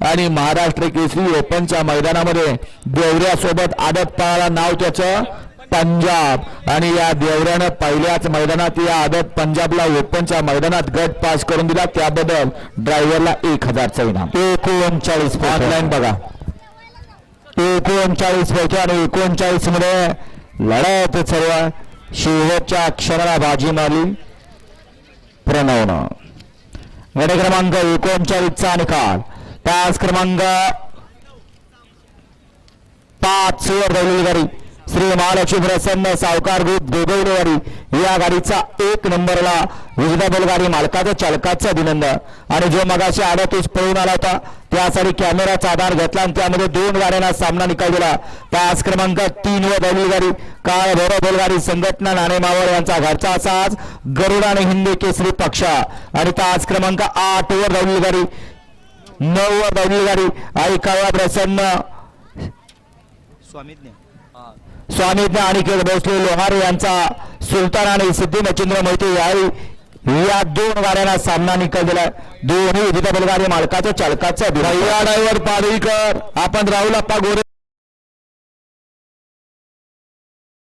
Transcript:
आणि महाराष्ट्र केसरी ओपनच्या मैदानामध्ये देवऱ्यासोबत आदत पळाला नाव त्याचं पंजाब. आणि या देवऱ्यानं पहिल्याच मैदानात या आदत पंजाबला ओपनच्या मैदानात गट पास करून दिला. त्याबद्दल ड्रायव्हरला एक हजारचं इनाम. एकोणचाळीस ऑनलाईन बघा. एकोणचाळीस पैकी आणि एकोणचाळीसमध्ये लढत सर्व. शेवटच्या क्षणाला बाजी मारली. प्रणवनं. गट क्रमांक एकोणचाळीसचा निकाल. तास क्रमांक. पाच वर धावलेली गाडी. श्री महालक्ष्मी प्रसन्न सावकार ग्रुप गोगवलेवाडी या गाडीचा एक नंबरला विजेता गाडी मालकाचा चालकाचं अभिनंदन. आणि जो मगाशी आडतीस पळून आला होता त्यासाठी कॅमेराचा आधार घेतला आणि त्यामध्ये दोन गाड्यांना सामना निकाल दिला. तास क्रमांक तीन व राहिलेली गाडी. काळ भैरव बैलगाडी संघटना नाणे मावळ यांचा घरचा असाच. गरुड आणि हिंदी केसरी पक्ष. आणि तास क्रमांक आठ वर राहिलेली गाडी. नऊ वर राहिलेली गाडी ऐकावा प्रसन्न स्वामीज्ञ स्वामीज्ञ अनिकेत भोसले लोहारे यांचा सुलतान आणि सिद्धी मच्छिंद्र मोहिते यावेळी या दोन गाड्यांना सामना निकाल दिलाय. दोन्ही विजेता बैलगाडी मालकाचं चालकाचं पाडळीकर आपण राहुल अप्पा गोरे